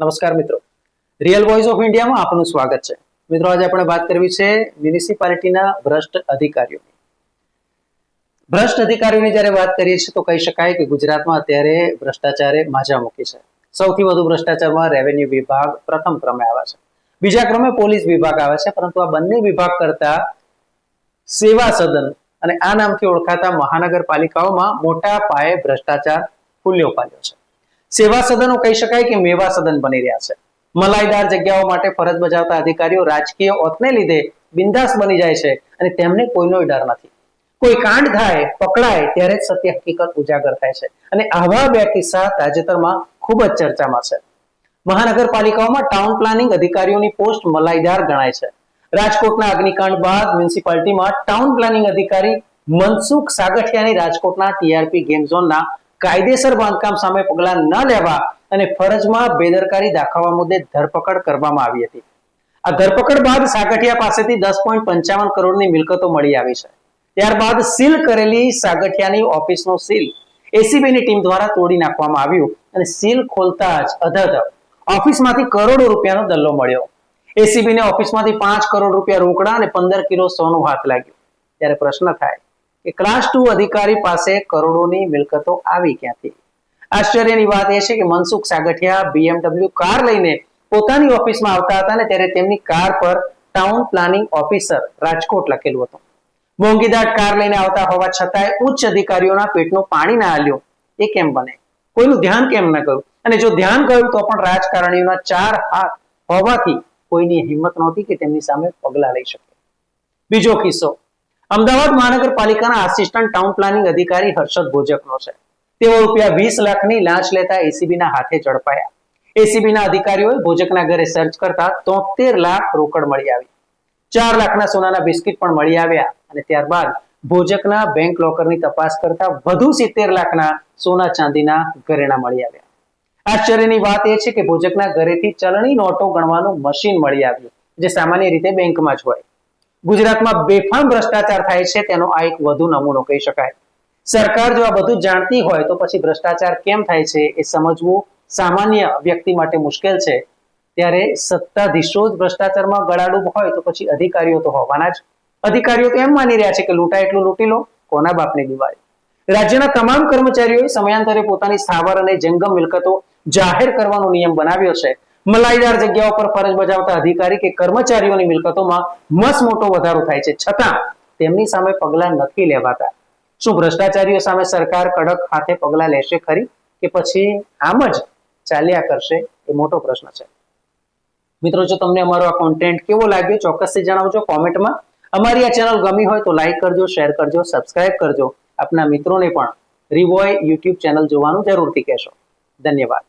નમસ્કાર મિત્રો. Real voice of ઇન્ડિયામાં આપનું સ્વાગત છે. મિત્રો, આજે આપણે વાત કરવી છે મ્યુનિસિપાલિટીના ભ્રષ્ટ અધિકારીઓની. ભ્રષ્ટ અધિકારીઓની જ્યારે વાત કરીએ છીએ તો કહી શકાય કે ગુજરાતમાં અત્યારે ભ્રષ્ટાચારે માજા મૂકી છે. સૌથી વધુ ભ્રષ્ટાચારમાં રેવન્યુ વિભાગ પ્રથમ ક્રમે આવે છે. બીજા ક્રમે પોલીસ વિભાગ આવે છે, પરંતુ આ બંને વિભાગ કરતા સેવા સદન અને આ નામથી ઓળખાતા મહાનગરપાલિકાઓમાં મોટા પાયે ભ્રષ્ટાચાર ફૂલ્યો પાલ્યો છે. સેવા સદનો કહી શકાય કે મેવા સદન બની રહ્યા છે. મલાઈદાર જગ્યાઓ માટે ફરજ બજાવતા અધિકારીઓ રાજકીય ઓથને લીધે બિંદાસ બની જાય છે અને તેમને કોઈનો ડર નથી. કોઈ કાંડ થાય, પકડાય, ત્યારે સત્ય હકીકત ઉજાગર થાય છે. અને આવા બે કિસ્સા તાજેતરમાં ખૂબ જ ચર્ચામાં છે. મહાનગરપાલિકાઓમાં ટાઉન પ્લાનિંગ અધિકારીઓની પોસ્ટ મલાઈદાર ગણાય છે. રાજકોટના અગ્નિકાંડ બાદ મ્યુનિસિપાલિટીમાં ટાઉન પ્લાનિંગ અધિકારી મનસુખ સાગઠિયાની રાજકોટના ટીઆરપી ગેમ ઝોનના કાયદેસર બાંધકામ સામે પગલાં ન લેવા અને ફરજમાં બેદરકારી દાખવવા મુદ્દે ધરપકડ કરવામાં આવી હતી. આ ધરપકડ બાદ સાગઠિયા પાસેથી દસ પોઈન્ટ પંચાવન કરોડની મિલકતો મળી આવી છે. ત્યારબાદ સીલ કરેલી સાગઠિયાની ઓફિસનો સીલ એસીબીની ટીમ દ્વારા તોડી નાખવામાં આવ્યું અને સીલ ખોલતા જ અધધ ઓફિસમાંથી કરોડો રૂપિયાનો દલ્લો મળ્યો. એસીબીને ઓફિસમાંથી પાંચ કરોડ રૂપિયા રોકડા અને પંદર કિલો સોનું હાથ લાગ્યું. ત્યારે પ્રશ્ન થાય કે ક્લાસ ટુ અધિકારી પાસે કરોડોની મિલકતો આવી ક્યાંથી? આશ્ચર્યની વાત એ છે કે મનસુખ સાગઠિયા બીએમડબલ્યુ કાર લઈને પોતાની ઓફિસમાં આવતા હતા ને ત્યારે તેમની કાર પર ટાઉન પ્લાનિંગ ઓફિસર રાજકોટ લખેલું હતું. મોંઘીદાટ કાર લઈને આવતા હોવા છતાંય ઉચ્ચ અધિકારીઓના પેટનું પાણી ના હાલ્યું. એ કેમ બને? કોઈનું ધ્યાન કેમ ન કર્યું અને જો ધ્યાન ગયું તો પણ રાજકારણીઓના ચાર હાથ હોવાથી કોઈની હિંમત નહોતી કે તેમની સામે પગલા લઈ શકે. બીજો કિસ્સો. અમદાવાદ મહાનગરપાલિકાના આસિસ્ટન્ટ ટાઉન પ્લાનિંગ અધિકારી હર્ષદ ભોજકનો છે. તેઓ રૂપિયા વીસ લાખની લાંચ લેતા એસીબીના હાથે ઝડપાયા. એસીબીના અધિકારીઓએ ભોજકના ઘરે સર્ચ કરતા તોતેર લાખ રોકડ મળી આવી. ચાર લાખના સોનાના બિસ્કિટ પણ મળી આવ્યા અને ત્યારબાદ ભોજકના બેંક લોકરની તપાસ કરતા વધુ સિત્તેર લાખના સોના ચાંદીના ઘરેણા મળી આવ્યા. આશ્ચર્યની વાત એ છે કે ભોજકના ઘરેથી ચલણી નોટો ગણવાનું મશીન મળી આવ્યું, જે સામાન્ય રીતે બેંકમાં જ હોય. ગુજરાતમાં બેફામ ભ્રષ્ટાચાર થાય છે, તેનો આ એક વધુ નમૂનો કહી શકાય. સરકાર જો આ બધું જાણતી હોય, તો પછી ભ્રષ્ટાચાર કેમ થાય છે એ સમજવું સામાન્ય વ્યક્તિ માટે મુશ્કેલ છે. ત્યારે સત્તાધીશો જ ભ્રષ્ટાચારમાં ગળાડૂબ હોય, તો પછી અધિકારીઓ તો હોવાના જ. અધિકારીઓ તો એમ માની રહ્યા છે કે લૂંટાય એટલું લૂંટી લો, કોના બાપને દિવાળી? રાજ્યના તમામ કર્મચારીઓએ સમયાંતરે પોતાની સ્થાવર અને જંગમ મિલકતો જાહેર કરવાનો નિયમ બનાવ્યો છે. મલાઈદાર જગ્યાઓ પર ફરજ બજાવતા અધિકારી કે કર્મચારીઓની મિલકતોમાં મસ મોટો વધારો થાય છે. છતાં તેમની સામે પગલા નથી લેવાતા. શું ભ્રષ્ટાચારીઓ સામે સરકાર કડક હાથે પગલા લેશે ખરી કે પછી આમ જ ચાલ્યા કરશે? એ મોટો પ્રશ્ન છે. મિત્રો, જો તમને અમારો આ કોન્ટેન્ટ કેવો લાગ્યો, ચોક્કસથી જણાવજો કોમેન્ટમાં. અમારી આ ચેનલ ગમી હોય તો લાઈક કરજો શેર કરજો સબસ્ક્રાઇબ કરજો. આપના મિત્રોને પણ રિવોય યુટ્યુબ ચેનલ જોવાનું જરૂરથી કહેશો. ધન્યવાદ.